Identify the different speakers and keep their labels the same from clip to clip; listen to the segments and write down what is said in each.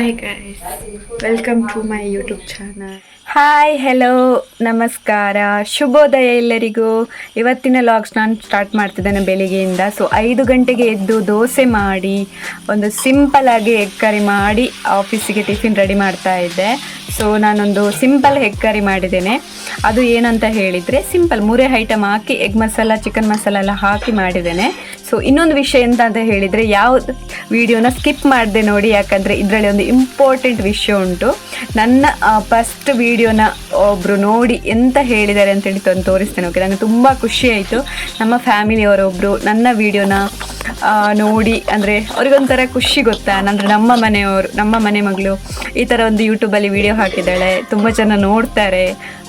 Speaker 1: Hi guys welcome to my YouTube channel hi hello ನಮಸ್ಕಾರ. ಶುಭೋದಯ ಎಲ್ಲರಿಗೂ. ಇವತ್ತಿನ ಲಾಗ್ಸ್ ನಾನು ಸ್ಟಾರ್ಟ್ ಮಾಡ್ತಿದ್ದೇನೆ ಬೆಳಿಗ್ಗೆಯಿಂದ. ಸೊ ಐದು ಗಂಟೆಗೆ ಎದ್ದು ದೋಸೆ ಮಾಡಿ, ಒಂದು ಸಿಂಪಲ್ ಆಗಿ ಎಗ್ ಕರಿ ಮಾಡಿ ಆಫೀಸಿಗೆ ಟಿಫಿನ್ ರೆಡಿ ಮಾಡ್ತಾ ಇದ್ದೆ. ಸೊ ನಾನೊಂದು ಸಿಂಪಲ್ ಎಗ್ ಕರಿ ಮಾಡಿದ್ದೇನೆ. ಅದು ಏನಂತ ಹೇಳಿದರೆ ಸಿಂಪಲ್ ಮೂರೇ ಐಟಮ್ ಹಾಕಿ ಎಗ್ ಮಸಾಲ ಚಿಕನ್ ಮಸಾಲ ಎಲ್ಲ ಹಾಕಿ ಮಾಡಿದ್ದೇನೆ. ಸೊ ಇನ್ನೊಂದು ವಿಷಯ ಎಂತ ಅಂತ ಹೇಳಿದರೆ ಯಾವ ವಿಡಿಯೋನ ಸ್ಕಿಪ್ ಮಾಡಿದೆ ನೋಡಿ, ಯಾಕಂದರೆ ಇದರಲ್ಲಿ ಒಂದು ಇಂಪಾರ್ಟೆಂಟ್ ವಿಷಯ ಉಂಟು. ನನ್ನ ಫಸ್ಟ್ ವಿಡಿಯೋನ ಒಬ್ಬರು ನೋಡಿ ಎಂತ ಹೇಳಿದ್ದಾರೆ ಅಂತೇಳಿ ತಂದು ತೋರಿಸ್ತೇನೆ. ಓಕೆ ನನಗೆ ತುಂಬ ಖುಷಿ ಆಯಿತು. ನಮ್ಮ ಫ್ಯಾಮಿಲಿಯವರೊಬ್ಬರು ನನ್ನ ವಿಡಿಯೋನ ನೋಡಿ, ಅಂದರೆ ಅವ್ರಿಗೊಂಥರ ಖುಷಿ ಗೊತ್ತಾ? ಅಂದರೆ ನಮ್ಮ ಮನೆಯವರು, ನಮ್ಮ ಮನೆ ಮಗಳು ಈ ಥರ ಒಂದು ಯೂಟ್ಯೂಬಲ್ಲಿ ವಿಡಿಯೋ ಹಾಕಿದ್ದಾಳೆ, ತುಂಬ ಜನ ನೋಡ್ತಾರೆ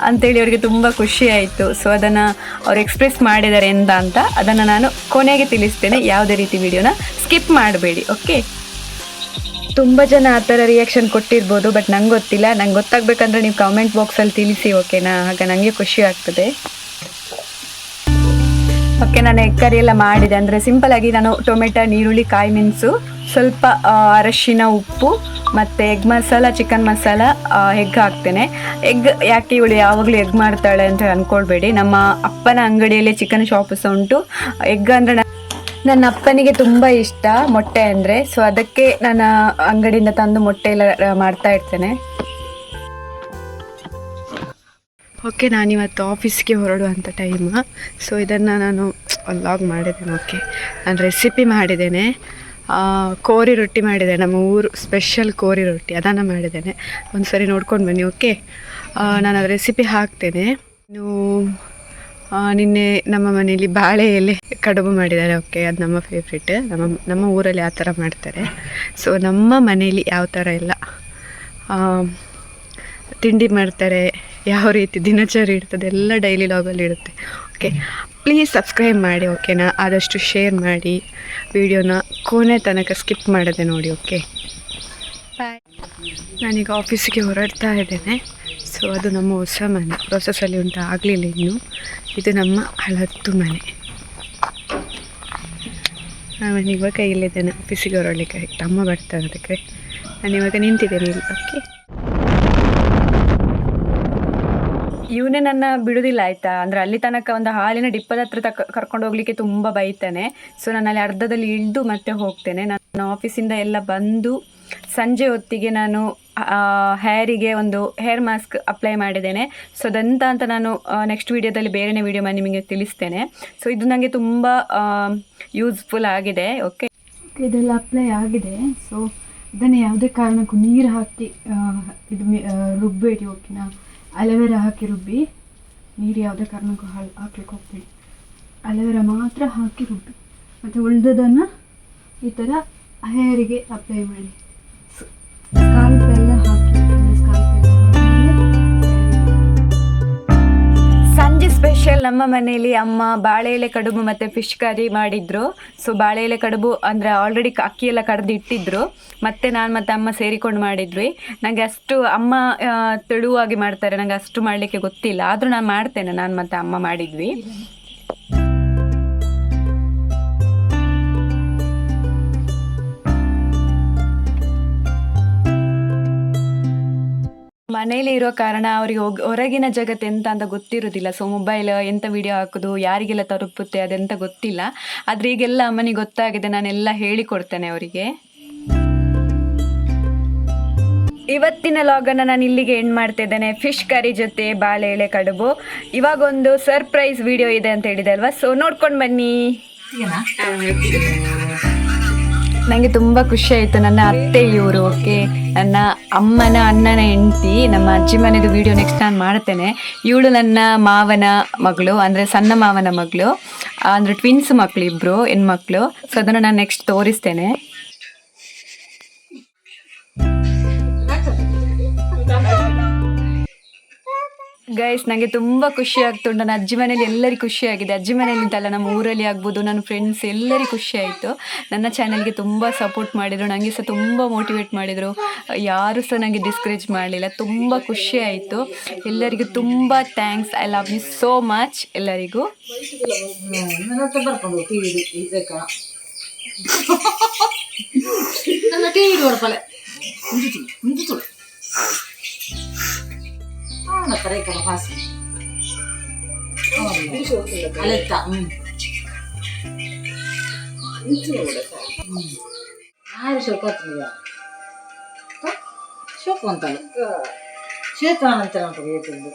Speaker 1: ಅಂತೇಳಿ ಅವರಿಗೆ ತುಂಬ ಖುಷಿ ಆಯಿತು. ಸೊ ಅದನ್ನು ಅವ್ರು ಎಕ್ಸ್ಪ್ರೆಸ್ ಮಾಡಿದ್ದಾರೆ ಎಂದ ಅಂತ ಅದನ್ನು ನಾನು ಕೊನೆಗೆ ತಿಳಿಸ್ತೇನೆ. ಯಾವುದೇ ರೀತಿ ವಿಡಿಯೋನ ಸ್ಕಿಪ್ ಮಾಡಬೇಡಿ ಓಕೆ ತುಂಬ ಜನ ಆ ಥರ ರಿಯಾಕ್ಷನ್ ಕೊಟ್ಟಿರ್ಬೋದು ಬಟ್ ನಂಗೆ ಗೊತ್ತಿಲ್ಲ. ನಂಗೆ ಗೊತ್ತಾಗಬೇಕಂದ್ರೆ ನೀವು ಕಾಮೆಂಟ್ ಬಾಕ್ಸಲ್ಲಿ ತಿಳಿಸಿ ಓಕೆನಾ ಆಗ ನನಗೆ ಖುಷಿ ಆಗ್ತದೆ. ಓಕೆ ನಾನು ಎಗ್ ಕರಿ ಎಲ್ಲ ಮಾಡಿದೆ. ಅಂದರೆ ಸಿಂಪಲ್ ಆಗಿ ನಾನು ಟೊಮೆಟೊ ನೀರುಳ್ಳಿ ಕಾಯಿ ಮೆಣಸು, ಸ್ವಲ್ಪ ಅರಶಿನ, ಉಪ್ಪು ಮತ್ತು egg masala chicken masala egg ಹಾಕ್ತೇನೆ. ಎಗ್ ಯಾಕೆ ಇವಳು ಯಾವಾಗಲೂ ಎಗ್ ಮಾಡ್ತಾಳೆ ಅಂತ ಅಂದ್ಕೊಳ್ಬೇಡಿ ನಮ್ಮ ಅಪ್ಪನ ಅಂಗಡಿಯಲ್ಲಿ ಚಿಕನ್ ಶಾಪ್ ಸಹ ಉಂಟು. ಎಗ್ ಅಂದರೆ ನನ್ನ ಅಪ್ಪನಿಗೆ ತುಂಬ ಇಷ್ಟ ಮೊಟ್ಟೆ ಅಂದರೆ. ಸೊ ಅದಕ್ಕೆ ನಾನು ಅಂಗಡಿಯಿಂದ ತಂದು ಮೊಟ್ಟೆ ಎಲ್ಲ ಮಾಡ್ತಾ ಇರ್ತೇನೆ. ಓಕೆ ನಾನಿವತ್ತು ಆಫೀಸ್ಗೆ ಹೊರಡುವಂಥ ಟೈಮ್ ಸೊ ಇದನ್ನು ನಾನು ಲಾಗ್ ಮಾಡಿದ್ದೇನೆ ಓಕೆ ನಾನು ರೆಸಿಪಿ ಮಾಡಿದ್ದೇನೆ. ಆ, ಕೋರಿ ರೊಟ್ಟಿ ಮಾಡಿದೆ ನಮ್ಮ ಊರು ಸ್ಪೆಷಲ್ ಕೋರಿ ರೊಟ್ಟಿ ಅದನ್ನು ಮಾಡಿದ್ದೇನೆ. ಒಂದು ಸರಿ ನೋಡ್ಕೊಂಡು ಬನ್ನಿ ಓಕೆ ಆ, ನಾನು ಅದು ರೆಸಿಪಿ ಹಾಕ್ತೇನೆ. ಇನ್ನು ಆ, ನಿನ್ನೆ ನಮ್ಮ ಮನೆಯಲ್ಲಿ ಬಾಳೆ ಎಲೆ ಕಡುಬು ಮಾಡಿದ್ದಾರೆ ಓಕೆ ಅದು ನಮ್ಮ ಫೇವ್ರೇಟ್ ನಮ್ಮ ನಮ್ಮ ಊರಲ್ಲಿ ಆ ಥರ ಮಾಡ್ತಾರೆ. ಸೊ ನಮ್ಮ ಮನೆಯಲ್ಲಿ ಯಾವ ಥರ ಎಲ್ಲ ಆ, ತಿಂಡಿ ಮಾಡ್ತಾರೆ ಯಾವ ರೀತಿ ದಿನಚರಿ ಇರ್ತದೆ, ಎಲ್ಲ ಡೈಲಿ ಲಾಗಲ್ಲಿ ಇರುತ್ತೆ. ಓಕೆ ಪ್ಲೀಸ್ ಸಬ್ಸ್ಕ್ರೈಬ್ ಮಾಡಿ ಓಕೆನಾ ಆದಷ್ಟು ಶೇರ್ ಮಾಡಿ. ವಿಡಿಯೋನ ಕೊನೆ ತನಕ ಸ್ಕಿಪ್ ಮಾಡದೆ ನೋಡಿ ಓಕೆ ಬಾಯ್ ನಾನೀಗ ಆಫೀಸಿಗೆ ಹೊರಡ್ತಾ ಇದ್ದೇನೆ. ಸೊ ಅದು ನಮ್ಮ ಹೊಸ ಮನೆ. ಪ್ರೊಸೆಸಲ್ಲಿ ಉಂಟು ಆಗಲಿಲ್ಲ ಇನ್ನು. ಇದು ನಮ್ಮ ಹಳತ್ತು ಮನೆ. ನಾನು ಇವಾಗ ಇಲ್ಲಿದ್ದೇನೆ. ಆಫೀಸಿಗೆ ಹೊರಡ್ಲಿಕ್ಕೆ ತಮ್ಮ ಬರ್ತಾರೆ ಅದಕ್ಕೆ. ನಾನು ಇವಾಗ ನಿಂತಿದ್ದೇನೆ ಇಲ್ಲಿ ಓಕೆ ಇವನೇ ನನ್ನ ಬಿಡುದಿಲ್ಲ, ಆಯ್ತಾ? ಅಂದ್ರೆ ಅಲ್ಲಿ ತನಕ ಒಂದು ಹಾಲಿನ ಡಿಪ್ಪದ ಹತ್ರ ಕರ್ಕೊಂಡು ಹೋಗ್ಲಿಕ್ಕೆ ತುಂಬ ಬೈತಾನೆ. ಸೊ ನಾನು ಅಲ್ಲಿ ಅರ್ಧದಲ್ಲಿ ಇಳಿದು ಮತ್ತೆ ಹೋಗ್ತೇನೆ. ನಾನು ಆಫೀಸಿಂದ ಎಲ್ಲ ಬಂದು ಸಂಜೆ ಹೊತ್ತಿಗೆ ನಾನು ಹೇರಿಗೆ ಒಂದು ಹೇರ್ ಮಾಸ್ಕ್ ಅಪ್ಲೈ ಮಾಡಿದ್ದೇನೆ. ಸೊ ಅದಂತ ಅಂತ ನಾನು ನೆಕ್ಸ್ಟ್ ವೀಡಿಯೋದಲ್ಲಿ ಬೇರೆನೇ ವೀಡಿಯೋ ಮಾಡಿ ನಿಮಗೆ ತಿಳಿಸ್ತೇನೆ. ಸೊ ಇದು ನನಗೆ ತುಂಬ ಯೂಸ್ಫುಲ್ ಆಗಿದೆ. ಓಕೆ ಇದೆಲ್ಲ ಅಪ್ಲೈ ಆಗಿದೆ. ಸೊ ಇದನ್ನು ಯಾವುದೇ ಕಾರಣಕ್ಕೂ ನೀರು ಹಾಕಿ ಇದು ರುಬ್ಬೇಡಿ ಓಕೆನಾ ಅಲೋವೆರಾ ಹಾಕಿ ರುಬ್ಬಿ. ನೀರು ಯಾವುದೇ ಕಾರಣಕ್ಕೂ ಹಾಳು ಹಾಕ್ಲಿಕ್ಕೆ ಹೋಗ್ಬೇಡಿ. ಅಲೋವೆರಾ ಮಾತ್ರ ಹಾಕಿ ರುಬ್ಬಿ. ಮತ್ತು ಉಳಿದದನ್ನು ಈ ಥರ ಹೇರಿಗೆ ಅಪ್ಲೈ ಮಾಡಿ. ಮನೆಯಲ್ಲಿ ಅಮ್ಮ ಬಾಳೆ ಎಲೆ ಕಡುಬು ಮತ್ತು ಫಿಶ್ ಕರಿ ಮಾಡಿದ್ರು. ಸೊ ಬಾಳೆ ಎಲೆ ಕಡುಬು ಅಂದರೆ ಆಲ್ರೆಡಿ ಅಕ್ಕಿ ಎಲ್ಲ ಕಡ್ದು ಇಟ್ಟಿದ್ರು. ಮತ್ತೆ ನಾನು ಮತ್ತು ಅಮ್ಮ ಸೇರಿಕೊಂಡು ಮಾಡಿದ್ವಿ. ನನಗೆ ಅಷ್ಟು ಅಮ್ಮ ತೆಳುವಾಗಿ ಮಾಡ್ತಾರೆ. ನನಗೆ ಅಷ್ಟು ಮಾಡಲಿಕ್ಕೆ ಗೊತ್ತಿಲ್ಲ. ಆದರೂ ನಾನು ಮಾಡ್ತೇನೆ. ನಾನು ಮತ್ತು ಅಮ್ಮ ಮಾಡಿದ್ವಿ. ಮನೇಲಿ ಇರೋ ಕಾರಣ ಅವರಿಗೆ ಹೋಗಿ ಹೊರಗಿನ ಜಗತ್ತು ಎಂತ ಅಂತ ಗೊತ್ತಿರೋದಿಲ್ಲ. ಸೊ ಮೊಬೈಲ್ ಎಂತ ವಿಡಿಯೋ ಹಾಕೋದು ಯಾರಿಗೆಲ್ಲ ತಲುಪುತ್ತೆ ಅದೆಂತ ಗೊತ್ತಿಲ್ಲ. ಆದರೆ ಈಗೆಲ್ಲ ಅಮ್ಮನಿಗೆ ಗೊತ್ತಾಗಿದೆ ನಾನೆಲ್ಲ ಹೇಳಿಕೊಡ್ತೇನೆ ಅವರಿಗೆ. ಇವತ್ತಿನ ಲಾಗನ್ನು ನಾನು ಇಲ್ಲಿಗೆ ಎಂಡ್ ಮಾಡ್ತಾ ಇದ್ದೇನೆ. ಫಿಶ್ ಕರಿ ಜೊತೆ ಬಾಳೆ ಎಲೆ ಕಡುಬು. ಇವಾಗ ಒಂದು ಸರ್ಪ್ರೈಸ್ ವಿಡಿಯೋ ಇದೆ ಅಂತ ಹೇಳಿದೆ ಅಲ್ವಾ? ಸೊ ನೋಡ್ಕೊಂಡು ಬನ್ನಿ. ನನಗೆ ತುಂಬ ಖುಷಿ ಆಯಿತು. ನನ್ನ ಅತ್ತೆ ಇವರು ಓಕೆ ನನ್ನ ಅಮ್ಮನ ಅಣ್ಣನ ಹೆಂಡತಿ, ನಮ್ಮ ಅಜ್ಜಿ ಮನೆಯದು ವಿಡಿಯೋ ನೆಕ್ಸ್ಟ್ ನಾನು ಮಾಡ್ತೇನೆ. ಇವಳು ನನ್ನ ಮಾವನ ಮಗಳು, ಅಂದರೆ ಸಣ್ಣ ಮಾವನ ಮಗಳು, ಅಂದರೆ ಟ್ವಿನ್ಸ್ ಮಕ್ಕಳು ಇಬ್ಬರು ಹೆಣ್ಮಕ್ಳು. ಸೊ ಅದನ್ನು ನಾನು ನೆಕ್ಸ್ಟ್ ತೋರಿಸ್ತೇನೆ. ಗೈಸ್ ನನಗೆ ತುಂಬ ಖುಷಿ ಆಗ್ತುಂಟು ನನ್ನ ಅಜ್ಜಿ ಮನೇಲಿ ಎಲ್ಲರಿಗೂ ಖುಷಿ ಆಗಿದೆ ಅಜ್ಜಿ ಮನೇಲಿ ಅಂತಲ್ಲ ನಮ್ಮ ಊರಲ್ಲಿ ಆಗ್ಬೋದು ನನ್ನ ಫ್ರೆಂಡ್ಸ್ ಎಲ್ಲರಿಗೂ ಖುಷಿ ಆಯಿತು ನನ್ನ ಚಾನಲ್ಗೆ ತುಂಬ ಸಪೋರ್ಟ್ ಮಾಡಿದರು ನನಗೆ ಸಹ ತುಂಬ ಮೋಟಿವೇಟ್ ಮಾಡಿದರು. ಯಾರು ಸಹ ನನಗೆ ಡಿಸ್ಕರೇಜ್ ಮಾಡಲಿಲ್ಲ. ತುಂಬ ಖುಷಿ ಆಯಿತು ಎಲ್ಲರಿಗೂ ತುಂಬ thanks I love you so much ಎಲ್ಲರಿಗೂ.
Speaker 2: ನನ್ನ ಹತ್ರ ಈ ಕಡೆ ಪಾಸ್ ಅಲೆತ್ತ ಆರು ಶೋಕ ಆಗ್ತದ ಶೋಕ ಅಂತಲ್ಲ ಹೇಳ್ತಾರೆ